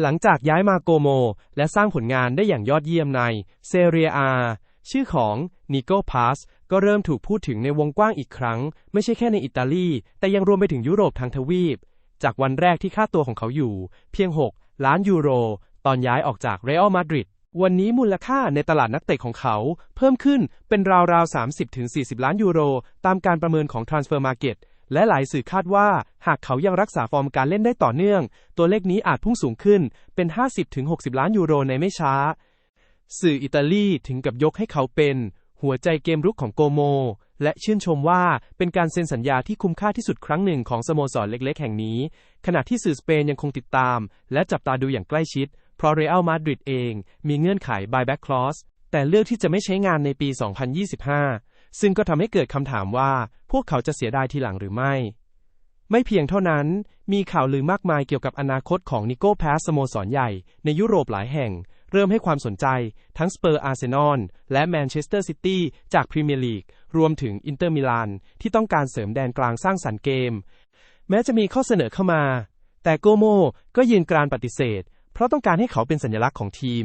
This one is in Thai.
หลังจากย้ายมาโกโม และสร้างผลงานได้อย่างยอดเยี่ยมในเซเรียอาชื่อของนิโกพาสก็เริ่มถูกพูดถึงในวงกว้างอีกครั้ง ไม่ใช่แค่ในอิตาลี แต่ยังรวมไปถึงยุโรปทางทวีป จากวันแรกที่ค่าตัวของเขาอยู่ เพียง 6 ล้านยูโร ตอนย้ายออกจากเรอัลมาดริดวันนี้มูลค่าในตลาดนักเตะของเขา เพิ่มขึ้นเป็นราวๆ 30-40 ล้านยูโร ตามการประเมินของ Transfer Market และหลายสื่อคาดว่า หากเขายังรักษาฟอร์มการเล่นได้ต่อเนื่อง ตัวเลขนี้อาจพุ่งสูงขึ้นเป็น 50-60 ล้านยูโรในไม่ช้า สื่ออิตาลีถึงกับยกให้เขาเป็น หัวใจเกมรุกของโกโม และชื่นชมว่าเป็นการเซ็นสัญญาที่คุ้มค่าที่สุดครั้งหนึ่งของสโมสรเล็กๆ แห่งนี้ ขณะที่สื่อสเปนยังคงติดตาม และจับตาดูอย่างใกล้ชิด เพราะเรอัลมาดริดเอง มีเงื่อนไข buyback clause แต่เลือกที่จะไม่ใช้งานในปี 2025 ซึ่งก็ทำให้เกิดคำถามว่าพวกเขาจะเสียดายทีหลังหรือไม่ ไม่เพียงเท่านั้น มีข่าวลือมากมายเกี่ยวกับอนาคตของนิโก้แพสสโมสรใหญ่ในยุโรปหลายแห่ง เริ่มให้ความสนใจทั้งสเปอร์อาร์เซนอลและแมนเชสเตอร์ซิตี้จากพรีเมียร์ลีกรวมถึงอินเตอร์มิลานที่ต้องการเสริมแดนกลางสร้างสรรค์เกม แม้จะมีข้อเสนอเข้ามา แต่โกโมก็ยืนกรานปฏิเสธ เพราะต้องการให้เขาเป็นสัญลักษณ์ของทีม